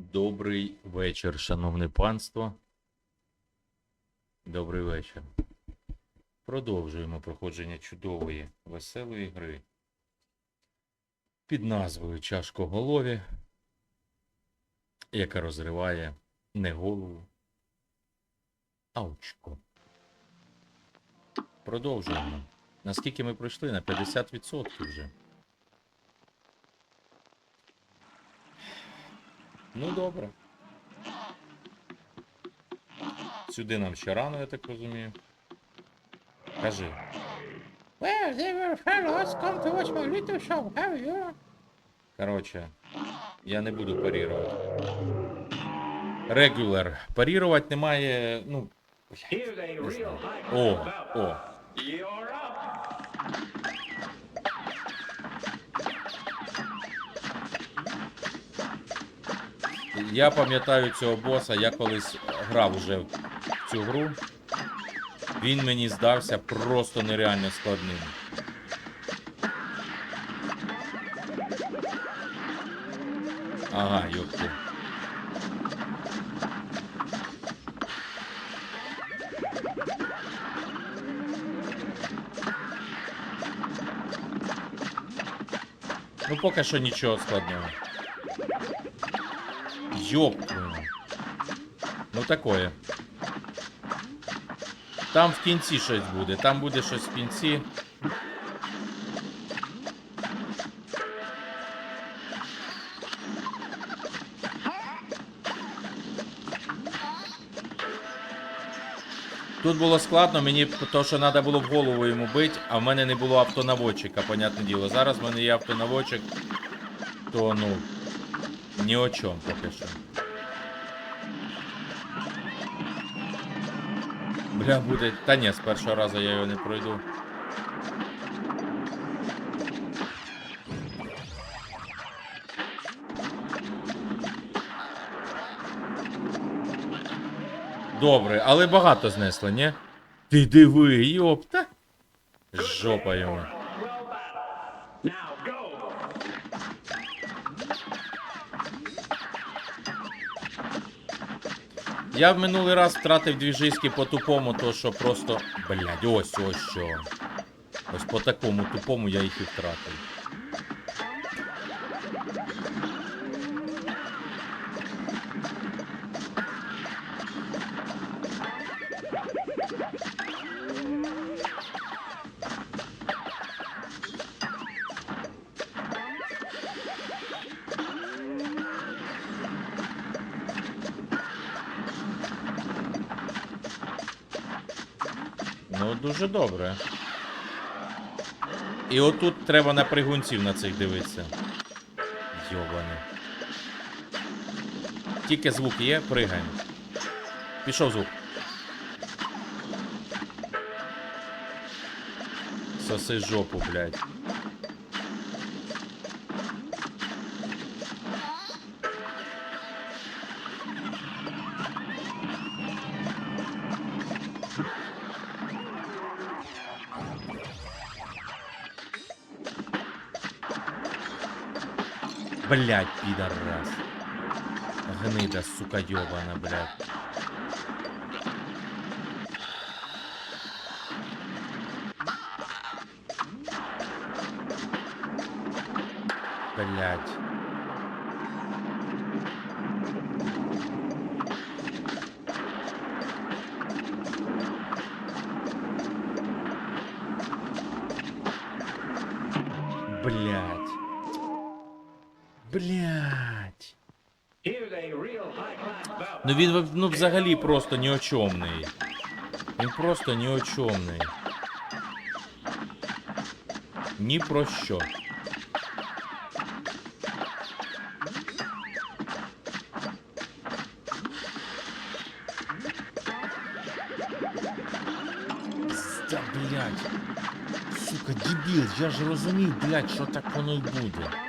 Добрий вечір, шановне панство. Добрий вечір. Продовжуємо проходження чудової, веселої гри під назвою Чашкоголові, яка розриває не голову, а очко. Продовжуємо. Наскільки ми пройшли? На 50% вже. Ну, добре. Сюди нам ще рано, я так розумію. Кажи. Well, they were fellows. Come to watch my little show. Have you? Коротше, я не буду парірувати. Регулер. Парірувати немає. Ну. О, о. Я пам'ятаю цього боса, я колись грав уже в цю гру. Він мені здався просто нереально складним. Ага, йопку. Ну, поки що нічого складного. Ёб. Ну такое. Там в кінці щось буде. Там буде щось в кінці. Тут було складно, мені то, що треба було в голову йому бити, а в мене не було автонаводчика, понятне діло. Зараз в мене є автонаводчик, то ну. Ні о чому поки що. Бля, буде. Та ні, з першого разу я його не пройду. Добре, але багато знесло, ні? Ти диви, йопта. Жопа йому. Я в минулий раз втратив дві жиски по тупому, то що просто. Блядь, ось ось що. Ось по такому тупому я їх і втратив. Дуже добре. І отут треба на пригунців на цих дивитися. Йобане. Тільки звук є, пригаємо. Пішов звук. Соси жопу, блядь. Блядь, пидорас. Гнида, сука, ёбана, блядь. Блядь. Ну він ну, взагалі просто ні о чомний. Він просто ні о чомний. Ні про що. Да, блядь. Сука, дебіл, я ж розумів, блядь, що так воно й буде.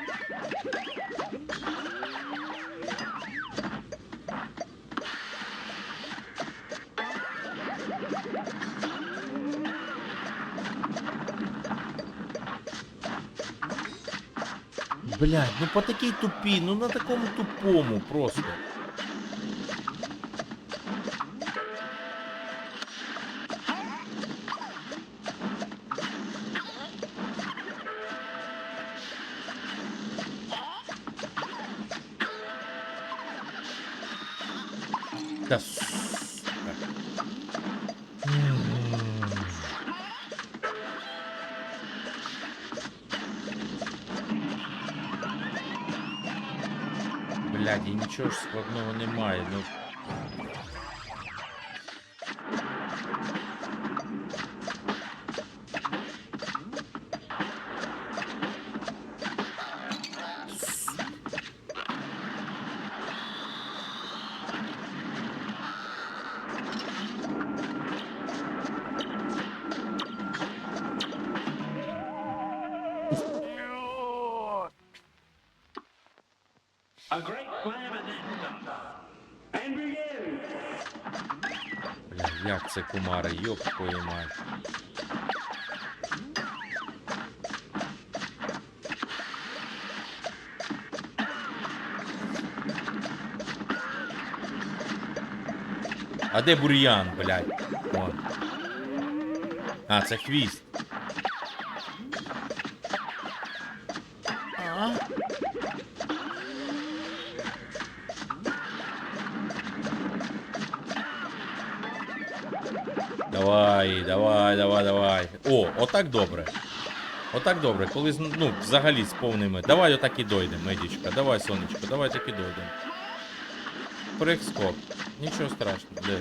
Блядь, ну по такій тупій, ну на такому тупому просто. Та нічого ж складного немає. Ну. Бля, як це кумари, йоп твою мать. А де бур'ян, блядь? О. А, це хвіст. Давай, давай, давай, давай. О, отак добре. Отак добре, коли ну, взагалі з повними. Давай отак і дойдемо, медічка. Давай, сонечко, давай так і дойдемо. Прыг-скок. Нічого страшного. Де?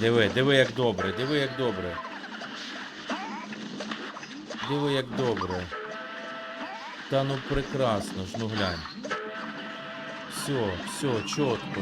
Диви, диви, як добре, диви, як добре. Диви, як добре. Та ну прекрасно ж, ну глянь. Все, все, чітко.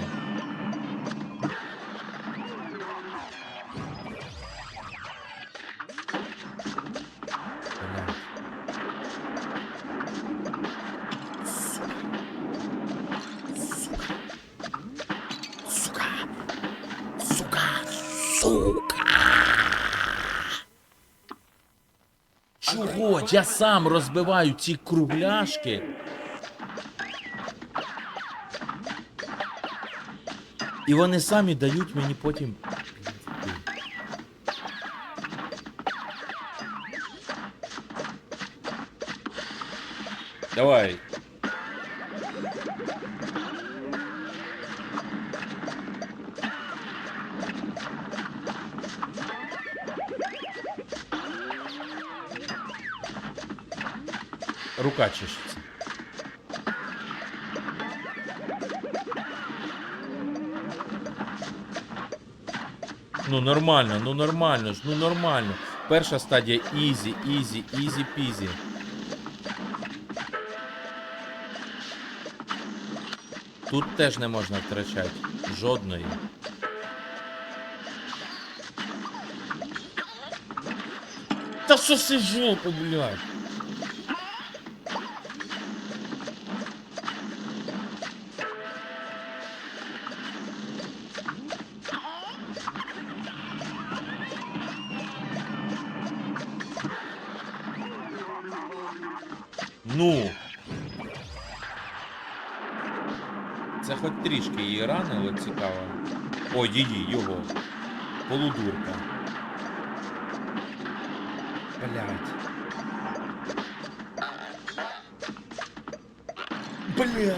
Я сам розбиваю ці кругляшки. І вони самі дають мені потім. Давай. Рука чешется. Ну нормально, ну нормально ж, ну нормально. Перша стадія ізі, ізі, ізі пізі. Тут теж не можна втрачати. Жодної. Та що си жопу, блядь? Її ранило, цікаво. О, її, його. Полудурка. Блять. Блять.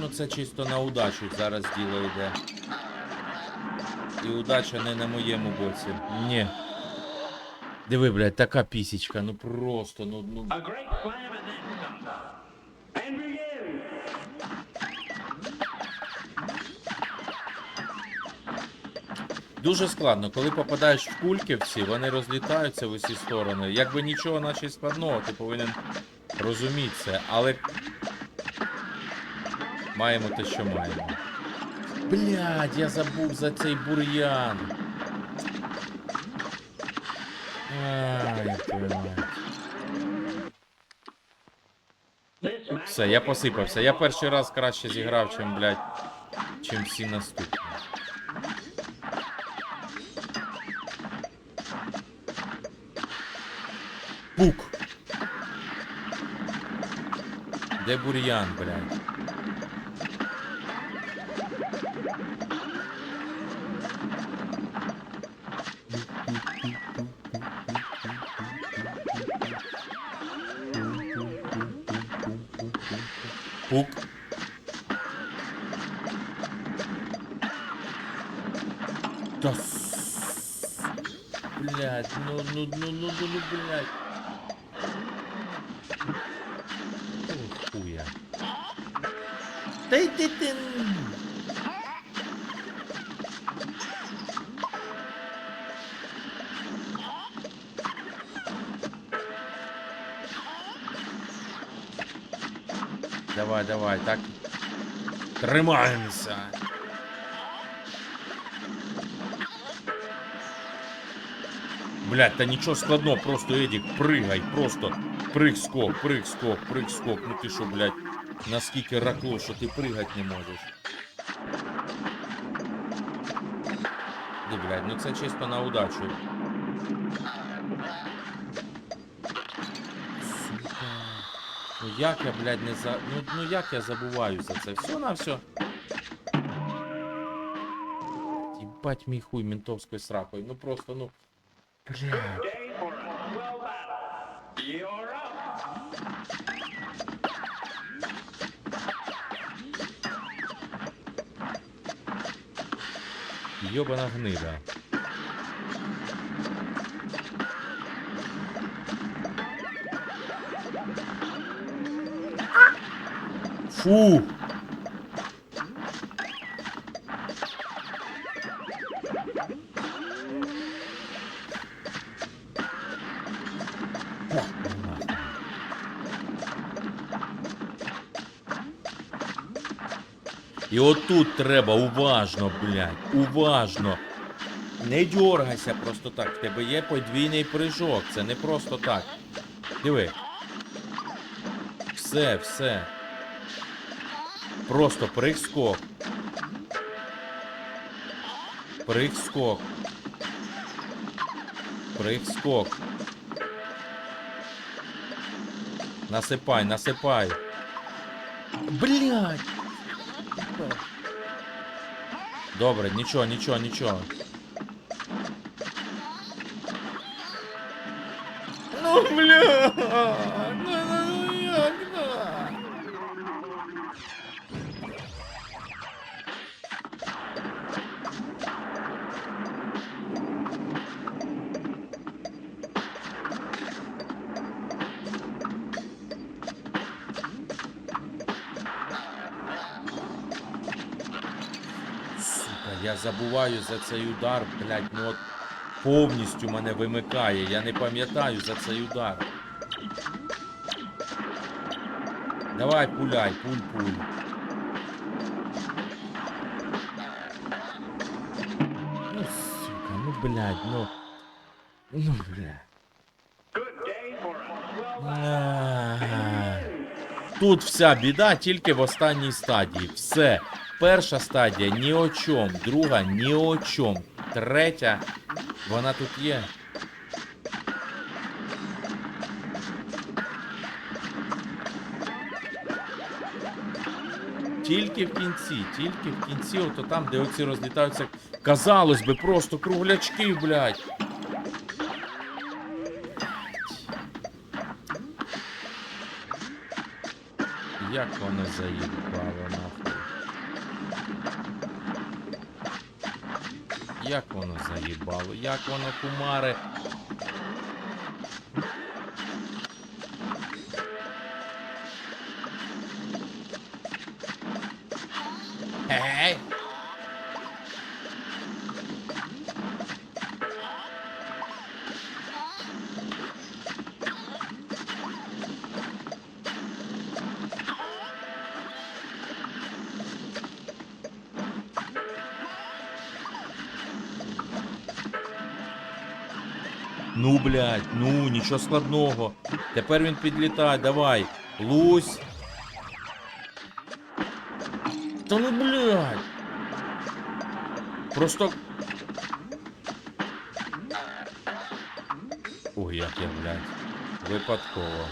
Ну це чисто на удачу зараз діло йде. І удача не на моєму боці. Ні. Диви, блядь, така пісічка, ну просто, ну, ну. Дуже складно, коли попадаєш в кульки всі, вони розлітаються в усі сторони. Якби нічого наче складного, ти повинен розуміти це, але маємо те, що маємо. Блядь, я забув за цей бур'ян. Все, я посипався. Я перший раз краще зіграв, чим, блядь, чим всі наступні. Пук. Де бур'ян, блядь? Ну, блядь. Ох, хуя. Да иди ты... Давай, давай, так. Тримаємося. Блядь, та нічого складного, просто Едік, пригай, просто прыг-скок, прыг-скок, прыг-скок. Ну ти що, блядь, наскільки ракло, що ти пригать не можеш. Ди, блядь, ну це чисто на удачу. Сука. Ну як я, блядь, не за. Ну, ну як я забуваю за це? Все на все. Ебать мій хуй ментовською сракою. Ну просто, ну. Блядь. day for a swell battle. You're up. Йобана гнида. Фу! І отут треба уважно, блядь, уважно. Не дергайся просто так. В тебе є подвійний прыжок. Це не просто так. Диви. Все, все. Просто прыг-скок. Прыг-скок. Прыг-скок. Насипай, насипай. Блядь. Добре, нічого, нічого, нічого. За цей удар, блядь, ну от повністю мене вимикає. Я не пам'ятаю за цей удар. Давай, пуляй, пуль-пуль. Ну, сука, ну, блядь, ну... Ну, блядь. Тут вся біда тільки в останній стадії. Все. Перша стадія ні о чом, друга ні о чом. Третя, вона тут є. Тільки в кінці, тільки в кінці, ото там, де оці розлітаються, казалось би, просто круглячки, блядь. Як воно заїбало Як воно заїбало? Як воно кумари? Нічого складного. Тепер він підлітає, давай. Лусь. Та ну, блядь. Просто. Ой, як я, блядь. Випадково.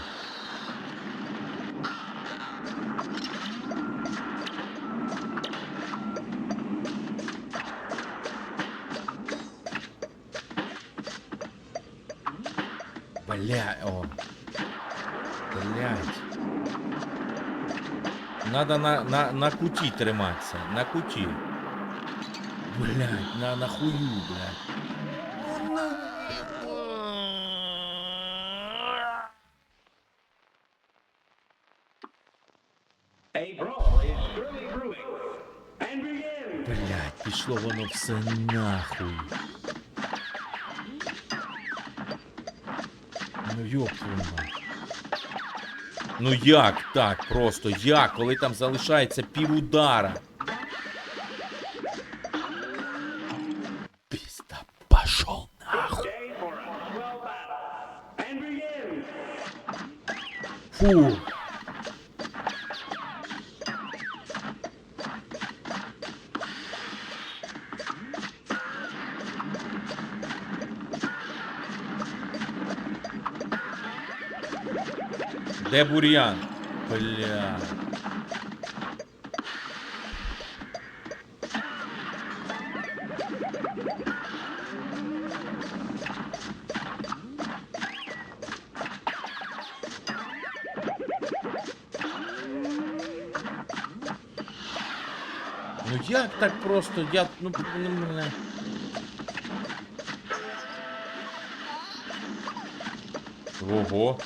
Бля, о. Блядь. Надо на, на, на куті триматися. На куті. Блядь, на, на хую, блядь. Блядь, пішло воно все нахуй. Ну як так просто? Як, коли там залишається пів удара? Пізда, пошел нахуй. Фу. Де бур'ян? Бля. Ну як так просто? Я. Ну, ну мене. Ого.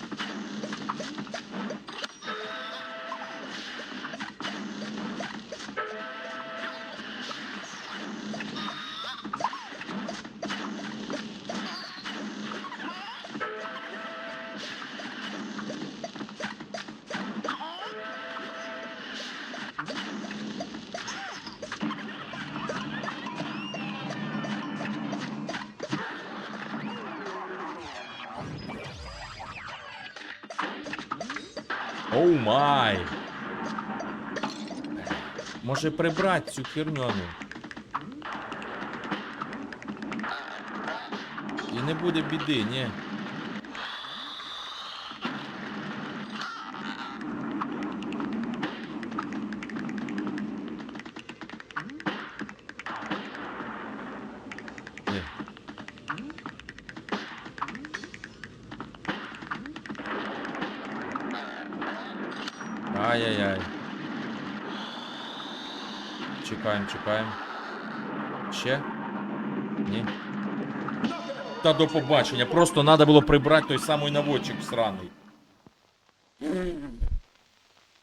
Може прибрати цю херню, ну. І не буде біди. Ні. Ай-яй-яй. Чекаємо, чекаємо. Ще? Ні. Та до побачення. Просто треба було прибрати той самий наводчик всраний.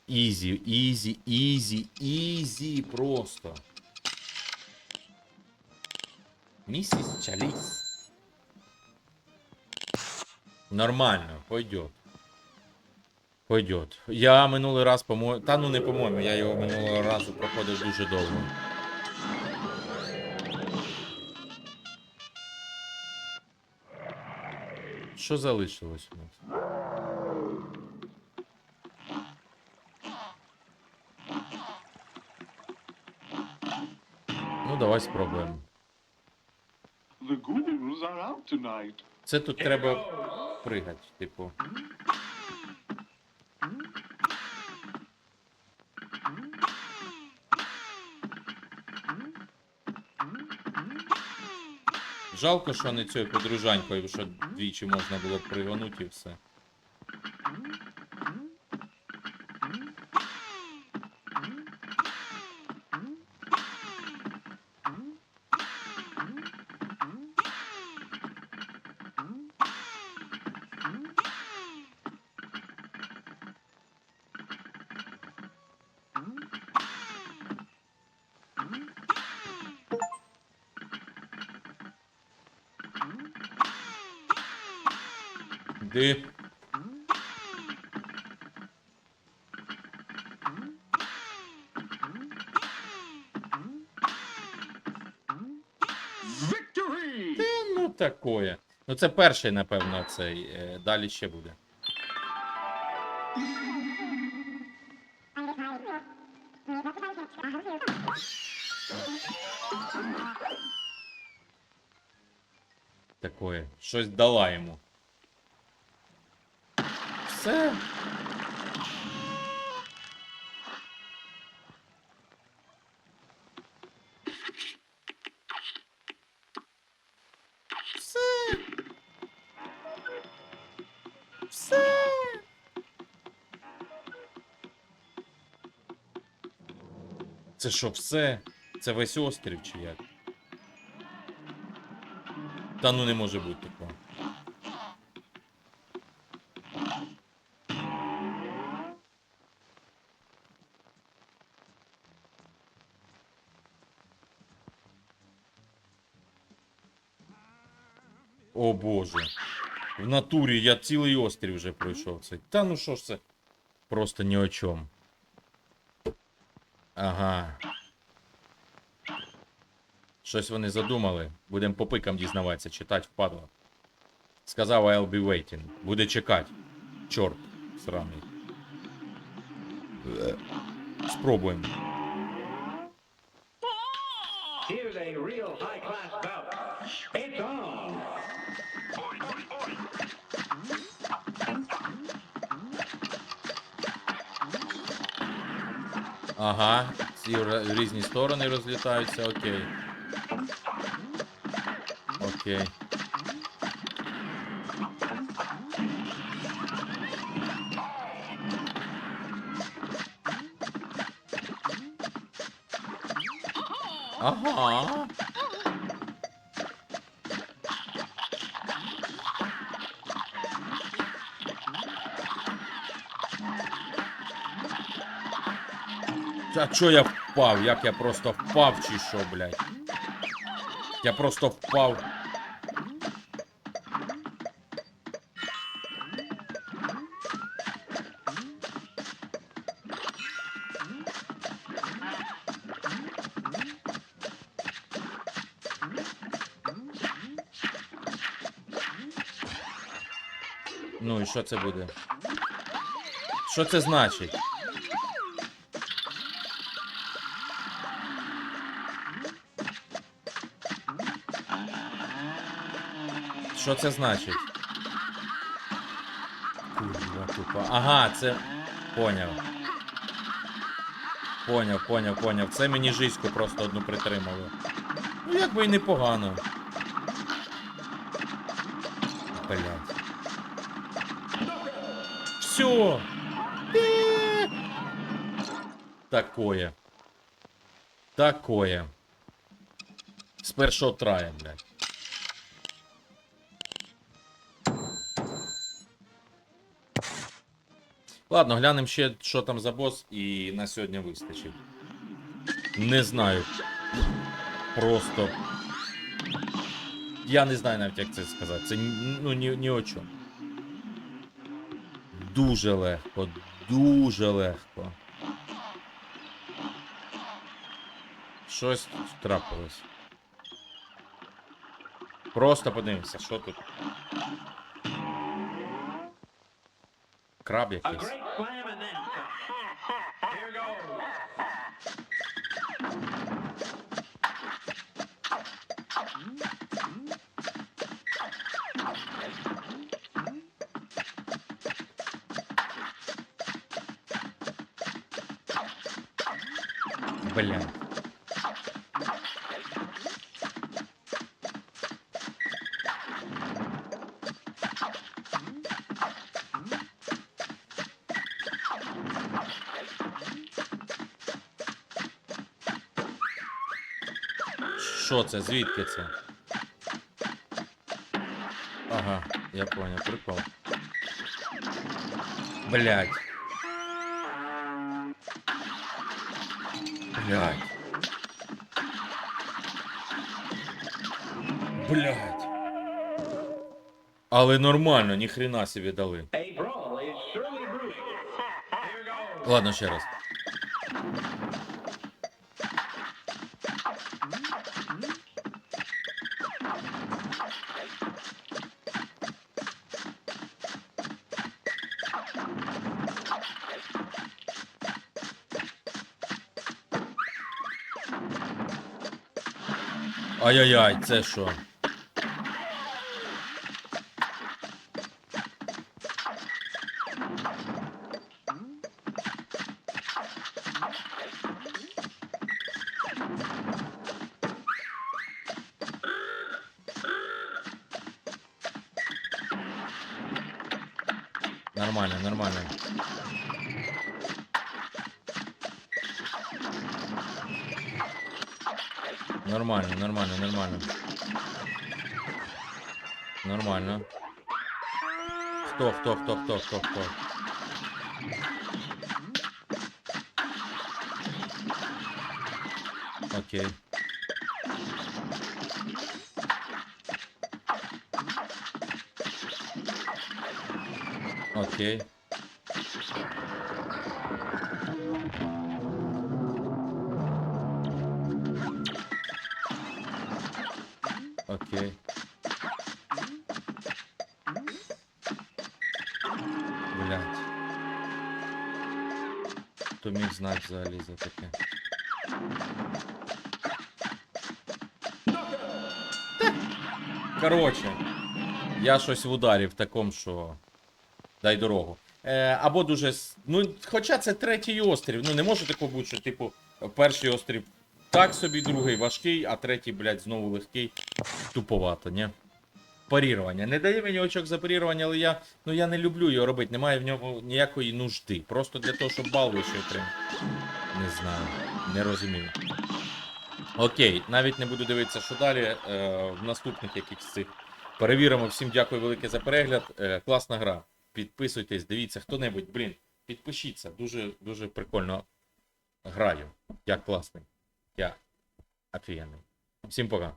Ізі, ізі, ізі, ізі просто. Місіс Чаліс. Нормально, пойдет. Пойдет. Я минулий раз, по-моєму. Та ну не по-моєму, я його минулого разу проходив дуже довго. Що залишилось у нас? Ну, давай спробуємо. The are out. Це тут треба пригати, типу. Жалко, що не цією подружанькою, що двічі можна було б пригонути і все. Victory! Ну такое. Ну, це перший, напевно, цей. е, Далі ще буде. Такое. Щось дала йому. Все. Все. Все. Це що, все? Це весь острів чи як? Та ну не може бути такого. Боже. В натурі я цілий острів вже пройшов цей. Та ну що ж це? Просто ні о чому. Ага. Щось вони задумали. Будемо по пикам дізнаватися, читати впадло. Сказав I'll be waiting. Буде чекати. Чорт, сраний. Е, Спробуємо. Here's a real high-class bout. It's on. Ага, ці в в різні сторони розлітаються, окей. Окей. Ага. А чо я впав? Як я просто впав чи що, блядь? Я просто впав. Ну і що це буде? Що це значить? Що це значить? Курва тупа. Ага, це. Поняв. Поняв, поняв, поняв. Це мені жиську просто одну притримало. Ну як би і непогано. Блять. Все. Такое. Такое. З першого трая, блядь. Ладно, глянемо ще, що там за бос, і на сьогодні вистачить. Не знаю. Просто. Я не знаю навіть, як це сказати. Це ну ні, ні о чому. Дуже легко, дуже легко. Щось трапилось. Просто подивимося, що тут. A great slam and then. Here goes. Що це? Звідки це? Ага, я понял, прикол. Блять. Блять. Блять. Але нормально, ніхрена собі дали. Ладно, ще раз. Ай-яй-яй, це що? Нормально, нормально. Нормально, нормально, нормально. Нормально. Хто, хто, хто, хто, хто, хто? Окей. Окей. Взагалі за таке? Та, Короче, я щось в ударі в такому, що. Дай дорогу. Е, або дуже. Ну, хоча це третій острів. Ну не може такого бути, що, типу, перший острів так собі, другий важкий, а третій, блядь, знову легкий. Туповато, ні? Парірування. Не дає мені очок за парірування, але я, ну, я не люблю його робити. Немає в ньому ніякої нужди. Просто для того, щоб бал вище отримати. Не знаю. Не розумію. Окей, навіть не буду дивитися, що далі. Е, в наступних якихось цих перевіримо. Всім дякую велике за перегляд. Е, класна гра. Підписуйтесь, дивіться, хто-небудь, блін, підпишіться. Дуже, дуже прикольно граю. Я класний. Я офігенний. Всім пока.